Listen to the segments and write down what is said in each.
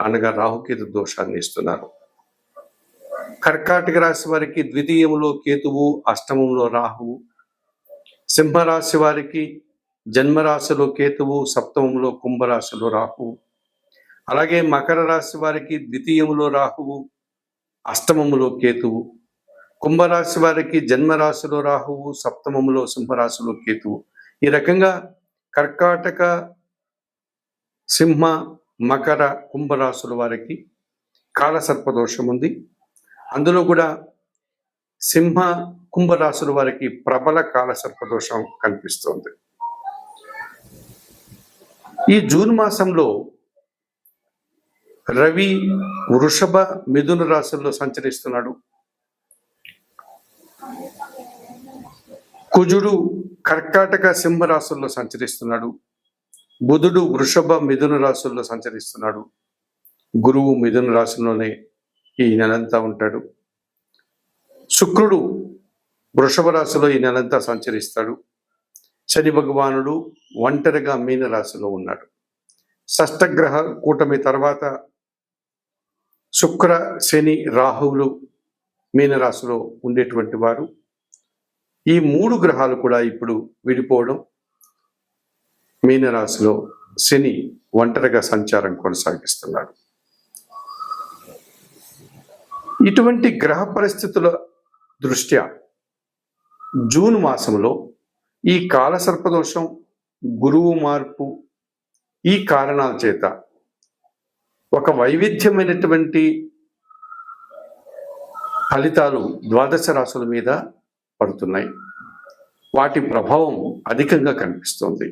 అనగా రాహుకేతు దోషాన్ని ఇస్తున్నారు. కర్కాటక రాశి వారికి ద్వితీయములో కేతువు అష్టమంలో రాహువు. సింహరాశి వారికి జన్మరాశిలో కేతువు సప్తమంలో కుంభరాశిలో రాహువు. అలాగే మకర రాశి వారికి ద్వితీయములో రాహువు అష్టమములో కేతువు. కుంభరాశి వారికి జన్మరాశిలో రాహువు సప్తమములో సింహరాశిలో కేతువు. ఈ రకంగా కర్కాటక సింహ మకర కుంభరాశుల వారికి కాలసర్పదోషం ఉంది అందులో కూడా సింహ కుంభరాశుల వారికి ప్రబల కాలసర్పదోషం కనిపిస్తోంది. ఈ జూన్ మాసంలో రవి వృషభ మిథున రాశుల్లో సంచరిస్తున్నాడు. కుజుడు కర్కాటక సింహ రాశుల్లో సంచరిస్తున్నాడు. బుధుడు వృషభ మిథున రాశుల్లో సంచరిస్తున్నాడు. గురువు మిథున రాశిలోనే ఈ నెలంతా ఉంటాడు. శుక్రుడు వృషభ రాశిలో ఈ నెలంతా సంచరిస్తాడు. శని భగవానుడు ఒంటరిగా మీన రాశిలో ఉన్నాడు. షష్టగ్రహ కూటమి తర్వాత శుక్ర శని రాహువులు మీనరాశిలో ఉండేటువంటి వారు. ఈ మూడు గ్రహాలు కూడా ఇప్పుడు విడిపోవడం మీనరాశిలో శని ఒంటరిగా సంచారం కొనసాగిస్తున్నాడు. ఇటువంటి గ్రహ పరిస్థితుల దృష్ట్యా జూన్ మాసంలో ఈ కాలసర్పదోషం గురువు మార్పు ఈ కారణాల చేత ఒక వైవిధ్యమైనటువంటి ఫలితాలు ద్వాదశ రాశుల మీద పడుతున్నాయి. వాటి ప్రభావం అధికంగా కనిపిస్తుంది.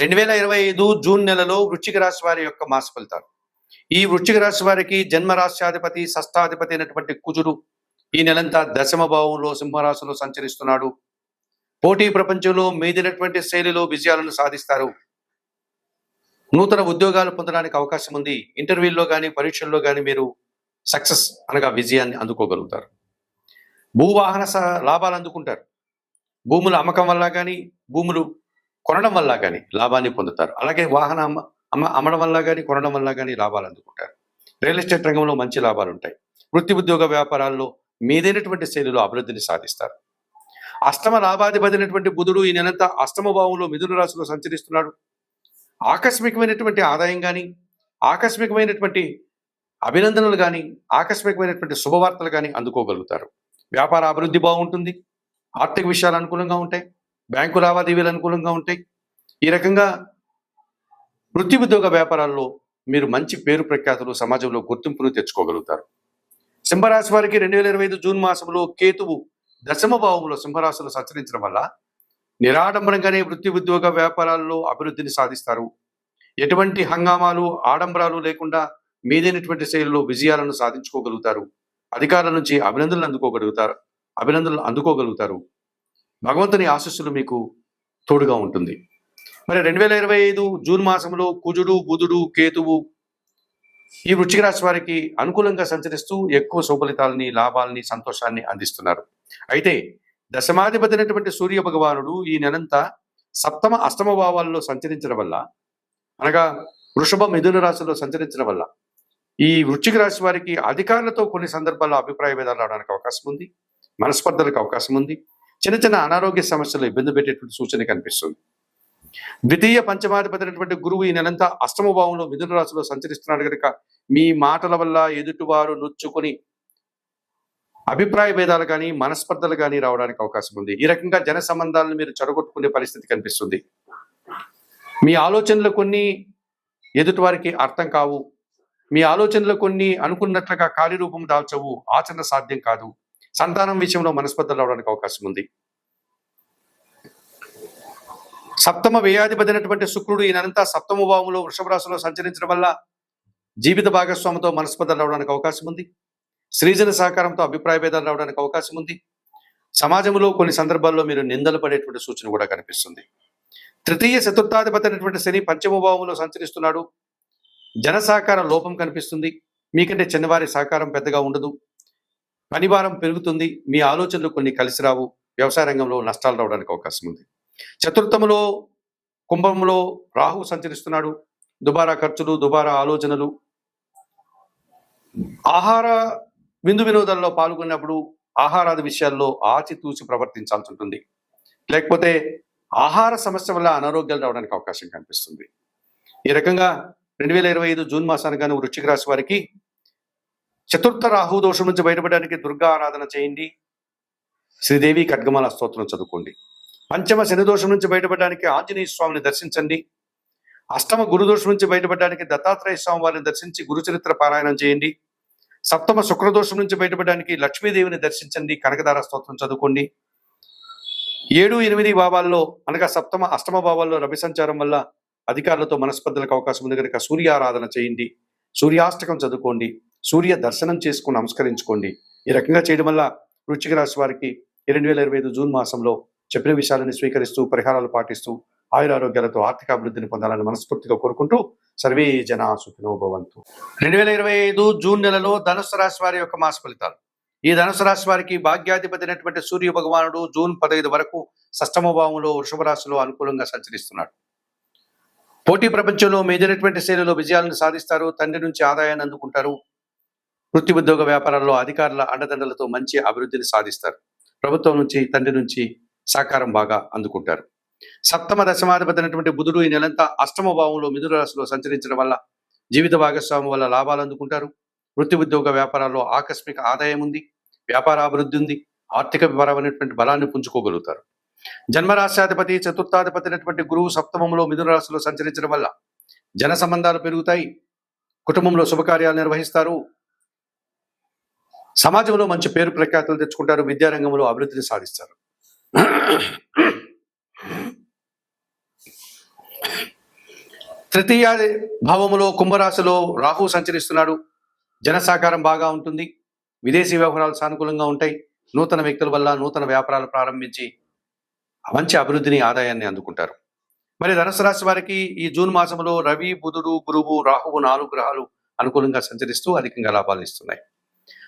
రెండు వేల ఇరవై ఐదు జూన్ నెలలో వృశ్చిక రాశి వారి యొక్క మాస ఫలితాలు. ఈ వృశ్చిక రాశి వారికి జన్మరాశ్యాధిపతి షష్టాధిపతి అయినటువంటి కుజుడు ఈ నెలంతా దశమ భావంలో సింహరాశిలో సంచరిస్తున్నాడు. పోటీ ప్రపంచంలో మీదినటువంటి శైలిలో విజయాలను సాధిస్తారు. నూతన ఉద్యోగాలు పొందడానికి అవకాశం ఉంది. ఇంటర్వ్యూల్లో కానీ పరీక్షల్లో కానీ మీరు సక్సెస్ అనగా విజయాన్ని అందుకోగలుగుతారు. భూవాహన లాభాలు అందుకుంటారు. భూముల అమ్మకం వల్ల కానీ భూములు కొనడం వల్ల కానీ లాభాన్ని పొందుతారు. అలాగే వాహన అమ్మ అమ్మ అమ్మడం వల్ల కానీ కొనడం వల్ల కానీ లాభాలు అందుకుంటారు. రియల్ ఎస్టేట్ రంగంలో మంచి లాభాలు ఉంటాయి. వృత్తి ఉద్యోగ వ్యాపారాల్లో మీదైనటువంటి శైలిలో అభివృద్ధిని సాధిస్తారు. అష్టమ లాభాధిపతినటువంటి బుధుడు ఈ నెలంతా అష్టమ భావంలో మిథున రాశిలో సంచరిస్తున్నాడు. ఆకస్మికమైనటువంటి ఆదాయం కానీ ఆకస్మికమైనటువంటి అభినందనలు కానీ ఆకస్మికమైనటువంటి శుభవార్తలు కానీ అందుకోగలుగుతారు. వ్యాపార అభివృద్ధి బాగుంటుంది. ఆర్థిక విషయాలు అనుకూలంగా ఉంటాయి. బ్యాంకు లావాదేవీలు అనుకూలంగా ఉంటాయి. ఈ రకంగా వృత్తి ఉద్యోగ వ్యాపారాల్లో మీరు మంచి పేరు ప్రఖ్యాతులు సమాజంలో గుర్తింపును తెచ్చుకోగలుగుతారు. సింహరాశి వారికి రెండు వేల ఇరవై ఐదు జూన్ మాసంలో కేతువు దశమ భావంలో సింహరాశిలో సంచరించడం వల్ల నిరాడంబరంగానే వృత్తి ఉద్యోగ వ్యాపారాల్లో అభివృద్ధిని సాధిస్తారు. ఎటువంటి హంగామాలు ఆడంబరాలు లేకుండా మీదైనటువంటి శైలిలో విజయాలను సాధించుకోగలుగుతారు. అధికారుల నుంచి అభినందనలు అందుకోగలుగుతారు. అభినందనలు అందుకోగలుగుతారు. భగవంతుని ఆశస్సులు మీకు తోడుగా ఉంటుంది. మరి రెండు వేల ఇరవై ఐదు జూన్ మాసంలో కుజుడు బుధుడు కేతువు ఈ వృశ్చిక రాశి వారికి అనుకూలంగా సంచరిస్తూ ఎక్కువ శుభలితాలని లాభాలని సంతోషాన్ని అందిస్తున్నారు. అయితే దశమాధిపతి అయినటువంటి సూర్య భగవానుడు ఈ నెలంతా సప్తమ అష్టమ భావాల్లో సంచరించడం వల్ల అనగా వృషభ మిథున రాశిలో సంచరించడం వల్ల ఈ వృశ్చిక రాశి వారికి అధికారులతో కొన్ని సందర్భాల్లో అభిప్రాయ భేదాలు రావడానికి అవకాశం ఉంది. మనస్పర్ధలకు అవకాశం ఉంది. చిన్న చిన్న అనారోగ్య సమస్యలు ఇబ్బంది పెట్టేటువంటి సూచన కనిపిస్తుంది. ద్వితీయ పంచమాధిపతి గురువు ఈ నెలంతా అష్టమ భావంలో మిథున రాశిలో సంచరిస్తున్నాడు కనుక మీ మాటల వల్ల ఎదుటివారు నొచ్చుకొని అభిప్రాయ భేదాలు కానీ మనస్పర్ధలు కానీ రావడానికి అవకాశం ఉంది. ఈ రకంగా జన సంబంధాలను మీరు చెడగొట్టుకునే పరిస్థితి కనిపిస్తుంది. మీ ఆలోచనలు కొన్ని ఎదుటివారికి అర్థం కావు. మీ ఆలోచనలు కొన్ని అనుకున్నట్లుగా కార్యరూపం దాల్చవు. ఆచరణ సాధ్యం కాదు. సంతానం విషయంలో మనస్పర్ధలు రావడానికి అవకాశం ఉంది. సప్తమ వ్యయాధిపతినటువంటి శుక్రుడు ఈయనంతా సప్తమ భావంలో వృషభ రాశిలో సంచరించడం వల్ల జీవిత భాగస్వామితో మనస్పర్ధలు రావడానికి అవకాశం ఉంది. సృజన సహకారంతో అభిప్రాయ భేదాలు రావడానికి అవకాశం ఉంది. సమాజంలో కొన్ని సందర్భాల్లో మీరు నిందలు పడేటువంటి సూచన కూడా కనిపిస్తుంది. తృతీయ చతుర్థాధిపతి అయినటువంటి శని పంచమ భావంలో సంచరిస్తున్నాడు. జన సహకార లోపం కనిపిస్తుంది. మీకంటే చిన్నవారి సహకారం పెద్దగా ఉండదు. పనిభారం పెరుగుతుంది మీ ఆలోచనలు కొన్ని కలిసి రావు వ్యవసాయ రంగంలో నష్టాలు రావడానికి అవకాశం ఉంది. చతుర్థములో కుంభంలో రాహు సంచరిస్తున్నాడు. దుబారా ఖర్చులు దుబారా ఆలోచనలు. ఆహార విందు వినోదాల్లో పాల్గొన్నప్పుడు ఆహారాది విషయాల్లో ఆచితూచి ప్రవర్తించాల్సి ఉంటుంది. లేకపోతే ఆహార సమస్య వల్ల అనారోగ్యాలు రావడానికి అవకాశం కనిపిస్తుంది. ఈ రకంగా రెండు వేల ఇరవై ఐదు జూన్ మాసానికి గాను వృశ్చిక రాశి వారికి చతుర్థ రాహు దోషం నుంచి బయటపడడానికి దుర్గా ఆరాధన చేయండి. శ్రీదేవి ఖడ్గమాల స్తోత్రం చదువుకోండి. పంచమ శని దోషం నుంచి బయటపడడానికి ఆంజనేయ స్వామిని దర్శించండి. అష్టమ గురు దోషం నుంచి బయటపడడానికి దత్తాత్రేయ స్వామి వారిని దర్శించి గురుచరిత్ర పారాయణం చేయండి. సప్తమ శుక్రదోషం నుంచి బయటపడడానికి లక్ష్మీదేవిని దర్శించండి. కనకదార స్తోత్రం చదువుకోండి. ఏడు ఎనిమిది భావాల్లో అనగా సప్తమ అష్టమ భావాల్లో రవి సంచారం వల్ల అధికారులతో మనస్పర్ధలకు అవకాశం ఉంది. కనుక సూర్య ఆరాధన చేయండి. సూర్యాష్టకం చదువుకోండి. సూర్య దర్శనం చేసుకుని నమస్కరించుకోండి. ఈ రకంగా చేయడం వల్ల వృచ్చిక రాశి వారికి రెండు వేల ఇరవై ఐదు జూన్ మాసంలో చెప్పిన విషయాలను స్వీకరిస్తూ పరిహారాలు పాటిస్తూ ఆయురారోగ్యాలతో ఆర్థిక అభివృద్ధిని పొందాలని మనస్ఫూర్తిగా కోరుకుంటూ సర్వే జన సుఖినో భవంతు. రెండు వేల ఇరవై ఐదు జూన్ నెలలో ధనుసు రాశి వారి యొక్క మాస ఫలితాలు. ఈ ధనుసు రాశి వారికి భాగ్యాధిపతి అయినటువంటి సూర్య భగవానుడు జూన్ పదహైదు వరకు షష్టమ భావంలో వృషభ రాశిలో అనుకూలంగా సంచరిస్తున్నాడు. పోటీ ప్రపంచంలో మేజైనటువంటి శైలిలో విజయాలను సాధిస్తారు తండ్రి నుంచి ఆదాయాన్ని అందుకుంటారు వృత్తి ఉద్యోగ వ్యాపారాల్లో అధికారుల అండదండలతో మంచి అభివృద్ధిని సాధిస్తారు. ప్రభుత్వం నుంచి తండ్రి నుంచి సహకారం బాగా అందుకుంటారు. సప్తమ దశమాధిపతి బుధుడు ఈ నెలంతా అష్టమ భావంలో మిథున రాశిలో సంచరించడం వల్ల జీవిత భాగస్వామి వల్ల లాభాలు అందుకుంటారు. వృత్తి ఉద్యోగ వ్యాపారాల్లో ఆకస్మిక ఆదాయం ఉంది వ్యాపార అభివృద్ధి ఉంది ఆర్థిక పరమైనటువంటి బలాన్ని పుంజుకోగలుగుతారు. జన్మరాశ్యాధిపతి చతుర్థాధిపతి అయినటువంటి గురువు సప్తమంలో మిథున రాశిలో సంచరించడం వల్ల జన సంబంధాలు పెరుగుతాయి. కుటుంబంలో శుభకార్యాలు నిర్వహిస్తారు. సమాజంలో మంచి పేరు ప్రఖ్యాతులు తెచ్చుకుంటారు విద్యారంగంలో అభివృద్ధిని సాధిస్తారు. తృతీయ భావములో కుంభరాశిలో రాహు సంచరిస్తున్నాడు. జనసాకారం బాగా ఉంటుంది. విదేశీ వ్యవహారాలు సానుకూలంగా ఉంటాయి. నూతన వ్యక్తుల వల్ల నూతన వ్యాపారాలు ప్రారంభించి మంచి అభివృద్ధిని ఆదాయాన్ని అందుకుంటారు. మరి ధనుసు రాశి వారికి ఈ జూన్ మాసంలో రవి బుధుడు గురువు రాహువు నాలుగు గ్రహాలు అనుకూలంగా సంచరిస్తూ అధికంగా లాభాలు ఇస్తున్నాయి.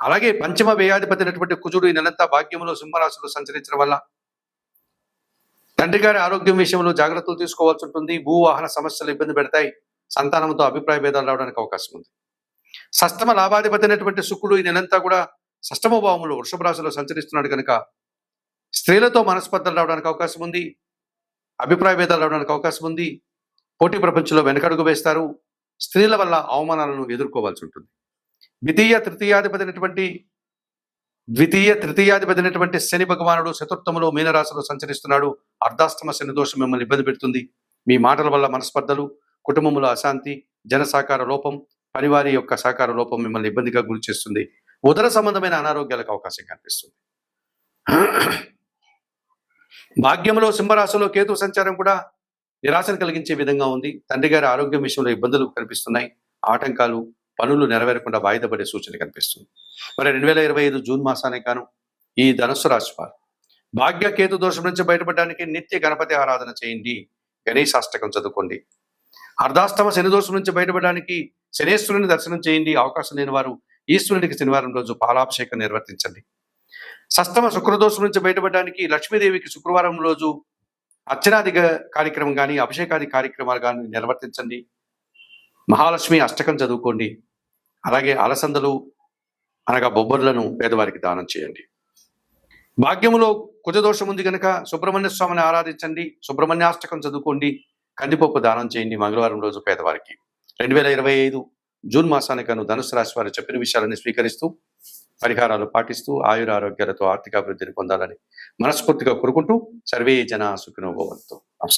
అలాగే పంచమ వ్యయాధిపతి అయినటువంటి కుజుడు ఈ నెలంతా భాగ్యంలో సింహరాశిలో సంచరించడం వల్ల తండ్రి గారి ఆరోగ్యం విషయంలో జాగ్రత్తలు తీసుకోవాల్సి ఉంటుంది. భూ వాహన సమస్యలు ఇబ్బంది పెడతాయి. సంతానంతో అభిప్రాయ భేదాలు రావడానికి అవకాశం ఉంది. సష్టమ లాభాధిపతి అయినటువంటి శుక్రుడు ఈ నెలంతా కూడా సష్టమ భావంలో వృషభ రాశిలో సంచరిస్తున్నాడు కనుక స్త్రీలతో మనస్పర్ధలు రావడానికి అవకాశం ఉంది. అభిప్రాయ భేదాలు రావడానికి అవకాశం ఉంది. పోటీ ప్రపంచంలో వెనకడుగు వేస్తారు. స్త్రీల వల్ల అవమానాలను ఎదుర్కోవాల్సి ఉంటుంది. ద్వితీయ తృతీయాధిపతి అయినటువంటి ద్వితీయ తృతీయాధిపతి అయినటువంటి శని భగవానుడు చతుర్థములో మీనరాశిలో సంచరిస్తున్నాడు. అర్ధాష్టమ శని దోషం మిమ్మల్ని ఇబ్బంది పెడుతుంది. మీ మాటల వల్ల మనస్పర్ధలు కుటుంబంలో అశాంతి జన సహకార లోపం పరివారి యొక్క సహకార లోపం మిమ్మల్ని ఇబ్బందిగా గురి చేస్తుంది. ఉదర సంబంధమైన అనారోగ్యాలకు అవకాశం కనిపిస్తుంది. భాగ్యంలో సింహరాశిలో కేతు సంచారం కూడా నిరాశను కలిగించే విధంగా ఉంది. తండ్రి గారి ఆరోగ్యం విషయంలో ఇబ్బందులు కనిపిస్తున్నాయి. ఆటంకాలు పనులు నెరవేరకుండా వాయిదా పడే సూచన కనిపిస్తుంది. మరి రెండు వేల ఇరవై ఐదు జూన్ మాసానికి గాను ఈ ధనుసు రాశి వారు భాగ్య కేతు దోషం నుంచి బయటపడడానికి నిత్య గణపతి ఆరాధన చేయండి గణేశాష్టకం చదువుకోండి. అర్ధాష్టమ శని దోషం నుంచి బయటపడడానికి శనేశ్వరుని దర్శనం చేయండి అవకాశం లేని వారు ఈశ్వరునికి శనివారం రోజు పాలాభిషేకం నిర్వర్తించండి. సస్తమ శుక్రదోషం నుంచి బయటపడడానికి లక్ష్మీదేవికి శుక్రవారం రోజు అర్చనాది కార్యక్రమం కానీ అభిషేకాది కార్యక్రమాలు కానీ నిర్వర్తించండి. మహాలక్ష్మి అష్టకం చదువుకోండి. అలాగే అలసందలు అనగా బొబ్బర్లను పేదవారికి దానం చేయండి. భాగ్యములో కుజదోషం ఉంది కనుక సుబ్రహ్మణ్య స్వామిని ఆరాధించండి సుబ్రహ్మణ్యాష్టకం చదువుకోండి కందిపప్పు దానం చేయండి మంగళవారం రోజు పేదవారికి. రెండు వేల ఇరవై ఐదు జూన్ మాసానికి అను ధనుసు రాశి వారు చెప్పిన విషయాలను స్వీకరిస్తూ పరిహారాలు పాటిస్తూ ఆయుర ఆరోగ్యాలతో ఆర్థిక అభివృద్ధిని పొందాలని మనస్ఫూర్తిగా కోరుకుంటూ సర్వే జన సుఖినోభవంతో